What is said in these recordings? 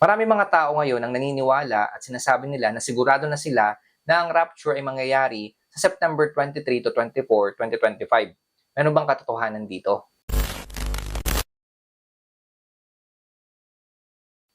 Marami mga tao ngayon ang naniniwala at sinasabi nila na sigurado na sila na ang rapture ay mangyayari sa September 23 to 24, 2025. Meron bang katotohanan dito?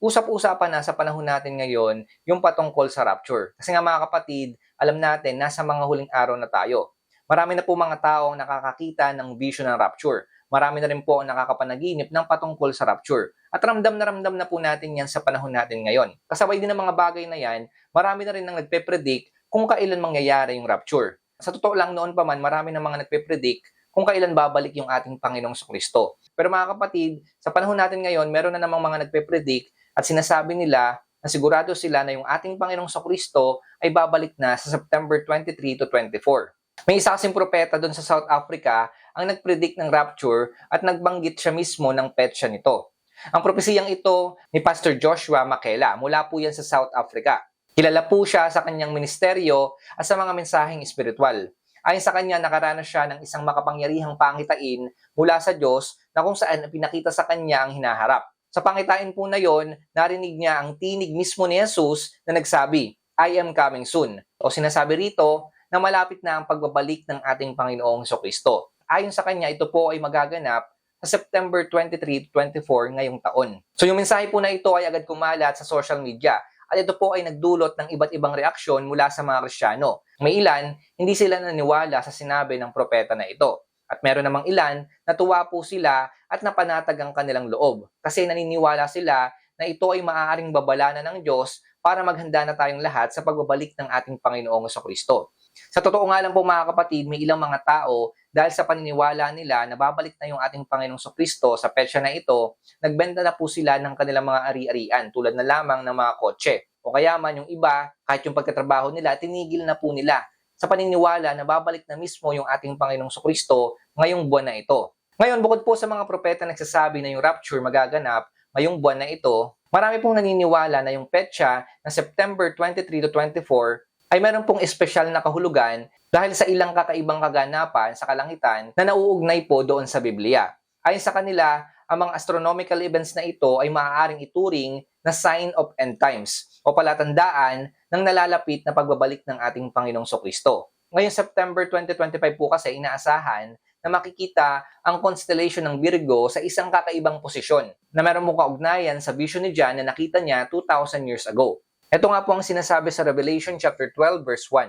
Usap-usapan na sa panahon natin ngayon yung patungkol sa rapture. Kasi nga mga kapatid, alam natin nasa mga huling araw na tayo. Marami na po mga tao ang nakakakita ng vision ng rapture. Marami na rin po ang nakakapanaginip ng patungkol sa rapture. At ramdam na ramdam na po natin yan sa panahon natin ngayon. Kasabay din ng mga bagay na yan, marami na rin ang nagpe-predict kung kailan mangyayari yung rapture. Sa totoo lang noon pa man, marami na mga nagpe-predict kung kailan babalik yung ating Panginoong Kristo. Pero mga kapatid, sa panahon natin ngayon, meron na namang mga nagpe-predict at sinasabi nila na sigurado sila na yung ating Panginoong Kristo ay babalik na sa September 23 to 24. May isa kasing propeta doon sa South Africa ang nagpredict ng rapture at nagbanggit siya mismo ng petsa nito. Ang propesiyang ito ni Pastor Joshua Makela mula po yan sa South Africa. Kilala po siya sa kanyang ministeryo at sa mga mensaheng espiritual. Ayon sa kanya, nakaranas siya ng isang makapangyarihang pangitain mula sa Diyos na kung saan pinakita sa kanya ang hinaharap. Sa pangitain po na yon, narinig niya ang tinig mismo ni Jesus na nagsabi, I am coming soon. O sinasabi rito na malapit na ang pagbabalik ng ating Panginoong Kristo. Ayon sa kanya, ito po ay magaganap sa September 23 to 24 ngayong taon. So yung mensahe po na ito ay agad kumalat sa social media at ito po ay nagdulot ng iba't ibang reaksyon mula sa mga Kristiyano. May ilan, hindi sila naniwala sa sinabi ng propeta na ito. At meron namang ilan, natuwa po sila at napanatag ang kanilang loob. Kasi naniniwala sila na ito ay maaaring babala na ng Diyos para maghanda na tayong lahat sa pagbabalik ng ating Panginoong Kristo. Sa totoo nga lang po mga kapatid, may ilang mga tao dahil sa paniniwala nila na babalik na yung ating Panginoong Kristo sa petsa na ito, nagbenta na po sila ng kanilang mga ari-arian tulad na lamang ng mga kotse. O kaya man yung iba, kahit yung pagkatrabaho nila, tinigil na po nila sa paniniwala na babalik na mismo yung ating Panginoong Kristo ngayong buwan na ito. Ngayon, bukod po sa mga propeta nagsasabi na yung rapture magaganap ngayong buwan na ito, marami pong naniniwala na yung petsa na September 23 to 24 ay meron pong espesyal na kahulugan dahil sa ilang kakaibang kaganapan sa kalangitan na nauugnay po doon sa Biblia. Ayon sa kanila, ang mga astronomical events na ito ay maaaring ituring na sign of end times o palatandaan ng nalalapit na pagbabalik ng ating Panginoong Kristo. Ngayong September 2025 po kasi inaasahan na makikita ang constellation ng Virgo sa isang kakaibang posisyon na meron mong kaugnayan sa vision ni John na nakita niya 2,000 years ago. Ito nga po ang sinasabi sa Revelation chapter 12 verse 1.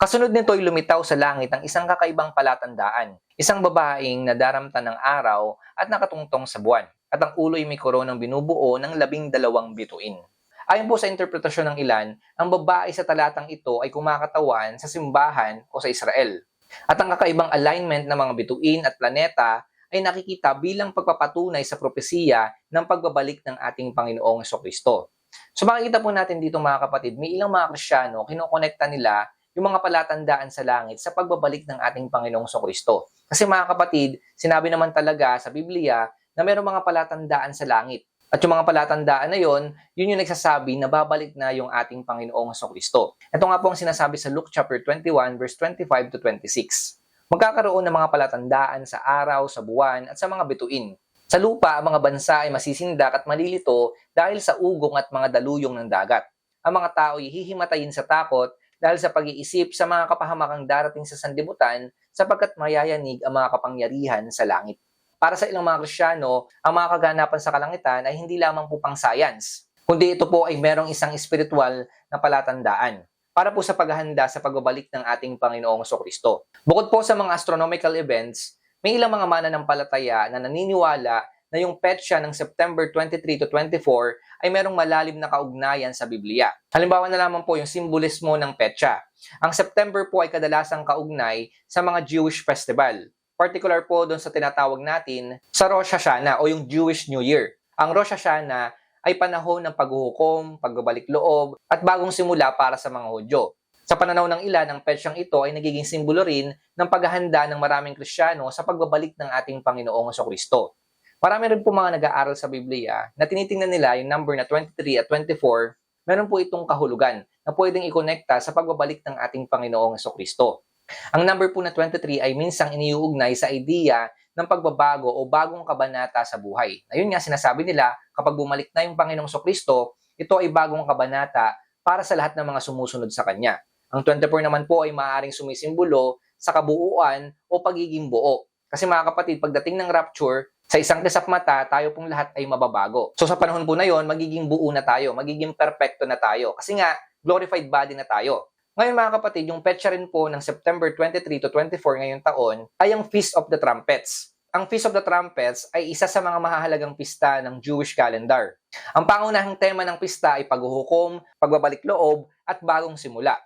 Kasunod nito ay lumitaw sa langit ang isang kakaibang palatandaan, isang babaeng nadaramta ng araw at nakatungtong sa buwan, at ang ulo ay may koronang binubuo ng labing dalawang bituin. Ayon po sa interpretasyon ng ilan, ang babae sa talatang ito ay kumakatawan sa simbahan o sa Israel. At ang kakaibang alignment ng mga bituin at planeta ay nakikita bilang pagpapatunay sa propesiya ng pagbabalik ng ating Panginoong Kristo. So makikita po natin dito mga kapatid, may ilang mga Krisyano, kinokonekta nila yung mga palatandaan sa langit sa pagbabalik ng ating Panginoong Kristo. Kasi mga kapatid, sinabi naman talaga sa Biblia na mayroong mga palatandaan sa langit. At yung mga palatandaan na yon, yun yung nagsasabi na babalik na yung ating Panginoong Kristo. Ito nga po ang sinasabi sa Luke chapter 21 verse 25 to 26. Magkakaroon ng mga palatandaan sa araw, sa buwan, at sa mga bituin. Sa lupa, ang mga bansa ay masisindak at malilito dahil sa ugong at mga daluyong ng dagat. Ang mga tao ay hihimatayin sa takot dahil sa pag-iisip sa mga kapahamakang darating sa sandibutan sapagkat mayayanig ang mga kapangyarihan sa langit. Para sa ilang mga Krisyano, ang mga kaganapan sa kalangitan ay hindi lamang po pang science, kundi ito po ay merong isang espiritual na palatandaan para po sa paghahanda sa pagbabalik ng ating Panginoong Kristo. Bukod po sa mga astronomical events, may ilang mga mananampalataya na naniniwala na yung petsa ng September 23 to 24 ay merong malalim na kaugnayan sa Biblia. Halimbawa na lamang po yung simbolismo ng petsa. Ang September po ay kadalasang kaugnay sa mga Jewish festival particular po doon sa tinatawag natin sa Rosh Hashanah o yung Jewish New Year. Ang Rosh Hashanah ay panahon ng paghuhukom, pagbabalik loob, at bagong simula para sa mga Hudyo. Sa pananaw ng ilan, ang petsyang ito ay nagiging simbolo rin ng paghahanda ng maraming Kristiyano sa pagbabalik ng ating Panginoong Kristo. Marami rin po mga nag-aaral sa Biblia na tinitingnan nila yung number na 23 at 24, meron po itong kahulugan na pwedeng ikonekta sa pagbabalik ng ating Panginoong Kristo. Ang number po na 23 ay minsang iniuugnay sa idea ng pagbabago o bagong kabanata sa buhay. Ayun nga sinasabi nila, kapag bumalik na yung Panginoong Kristo, ito ay bagong kabanata para sa lahat ng mga sumusunod sa Kanya. Ang 24 naman po ay maaaring sumisimbolo sa kabuuan o pagiging buo. Kasi mga kapatid, pagdating ng rapture, sa isang kisap mata, tayo pong lahat ay mababago. So sa panahon po na yon, magiging buo na tayo, magiging perfecto na tayo. Kasi nga, glorified body na tayo. Ngayon mga kapatid, yung petsa rin po ng September 23 to 24 ngayong taon ay ang Feast of the Trumpets. Ang Feast of the Trumpets ay isa sa mga mahahalagang pista ng Jewish calendar. Ang pangunahing tema ng pista ay paghuhukom, pagbabalik loob, at bagong simula.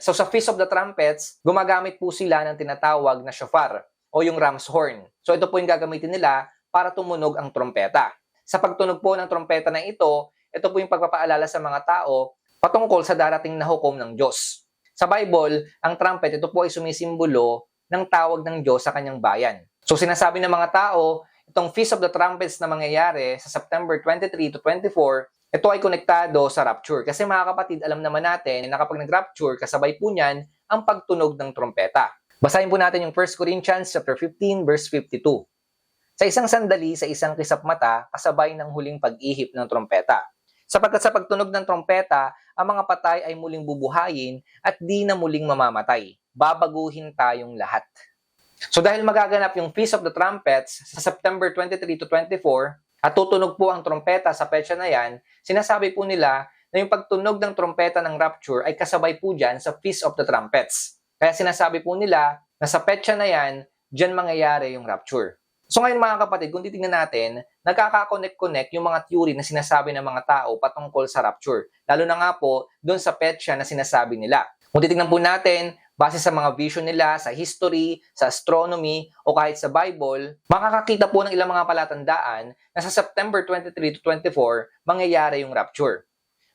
So sa Feast of the Trumpets, gumagamit po sila ng tinatawag na shofar o yung ram's horn. So ito po yung gagamitin nila para tumunog ang trompeta. Sa pagtunog po ng trompeta na ito, ito po yung pagpapaalala sa mga tao patungkol sa darating na hukom ng Diyos. Sa Bible, ang trumpet, ito po ay sumisimbolo ng tawag ng Diyos sa kanyang bayan. So sinasabi ng mga tao, itong Feast of the Trumpets na mangyayari sa September 23 to 24, ito ay konektado sa rapture. Kasi mga kapatid, alam naman natin na kapag nag-rapture, kasabay po niyan ang pagtunog ng trompeta. Basahin po natin yung 1 Corinthians chapter 15 verse 52. Sa isang sandali, sa isang kisap mata, kasabay ng huling pag-ihip ng trompeta. Sapagkat sa pagtunog ng trompeta, ang mga patay ay muling bubuhayin at di na muling mamamatay. Babaguhin tayong lahat. So dahil magaganap yung Feast of the Trumpets sa September 23 to 24 at tutunog po ang trompeta sa petsa na yan, sinasabi po nila na yung pagtunog ng trompeta ng rapture ay kasabay po dyan sa Feast of the Trumpets. Kaya sinasabi po nila na sa petsa na yan, dyan mangyayari yung rapture. So ngayon mga kapatid, kung titingnan natin, nagkaka-connect-connect yung mga theory na sinasabi ng mga tao patungkol sa rapture. Lalo na nga po, doon sa petsa na sinasabi nila. Kung titingnan po natin, base sa mga vision nila, sa history, sa astronomy, o kahit sa Bible, makakakita po ng ilang mga palatandaan na sa September 23 to 24, mangyayari yung rapture.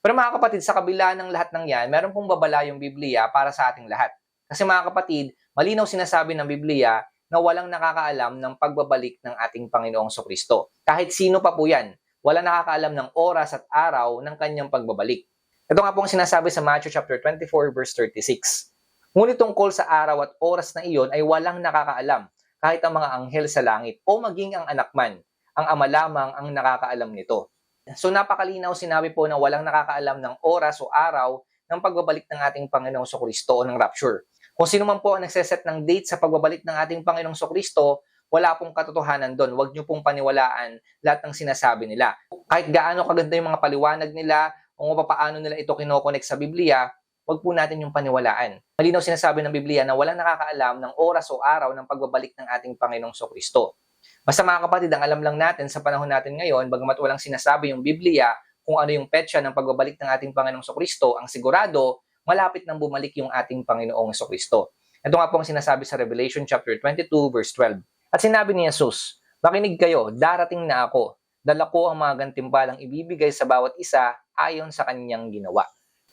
Pero mga kapatid, sa kabila ng lahat ng yan, meron pong babala yung Biblia para sa ating lahat. Kasi mga kapatid, malinaw sinasabi ng Biblia na walang nakakaalam ng pagbabalik ng ating Panginoong Kristo. Kahit sino pa po yan, walang nakakaalam ng oras at araw ng kanyang pagbabalik. Ito nga pong sinasabi sa Matthew chapter 24 verse 36. Ngunit tungkol sa araw at oras na iyon ay walang nakakaalam, kahit ang mga anghel sa langit o maging ang anak man. Ang ama lamang ang nakakaalam nito. So napakalinaw sinabi po na walang nakakaalam ng oras o araw ng pagbabalik ng ating Panginoong Kristo o ng rapture. Kung sino man po ang nagseset ng date sa pagbabalik ng ating Panginoong Kristo, wala pong katotohanan doon. Huwag niyo pong paniwalaan lahat ng sinasabi nila. Kahit gaano kaganda yung mga paliwanag nila o paano nila ito kinokonek sa Biblia, huwag po natin yung paniwalaan. Malinaw sinasabi ng Biblia na walang nakakaalam ng oras o araw ng pagbabalik ng ating Panginoong Kristo. Basta mga kapatid, ang alam lang natin sa panahon natin ngayon, bagamat walang sinasabi yung Biblia kung ano yung petsa ng pagbabalik ng ating Panginoong Kristo, ang sigurado, malapit nang bumalik yung ating Panginoong Kristo. Ito nga po ang sinasabi sa Revelation chapter 22 verse 12. At sinabi ni Jesus, Makinig kayo, darating na ako. Dala ko ang mga gantimbalang ibibigay sa bawat isa ayon sa kanyang ginawa.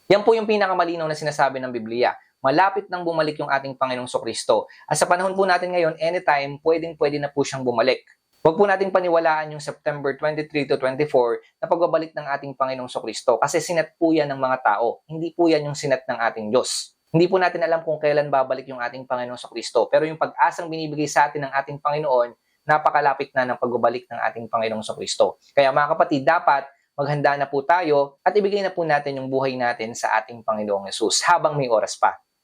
Yan po yung pinakamalinaw na sinasabi ng Biblia. Malapit nang bumalik yung ating Panginoong Kristo. At sa panahon po natin ngayon, anytime, pwedeng-pwede na po siyang bumalik. Huwag po nating paniwalaan yung September 23 to 24 na pagbabalik ng ating Panginoong Kristo kasi sinet po yan ng mga tao. Hindi po yan yung sinet ng ating Diyos. Hindi po natin alam kung kailan babalik yung ating Panginoong Kristo. Pero yung pag-asang binibigay sa atin ng ating Panginoon, napakalapit na ng pagbabalik ng ating Panginoong Kristo. Kaya mga kapatid, dapat maghanda na po tayo at ibigay na po natin yung buhay natin sa ating Panginoong Yesus habang may oras pa.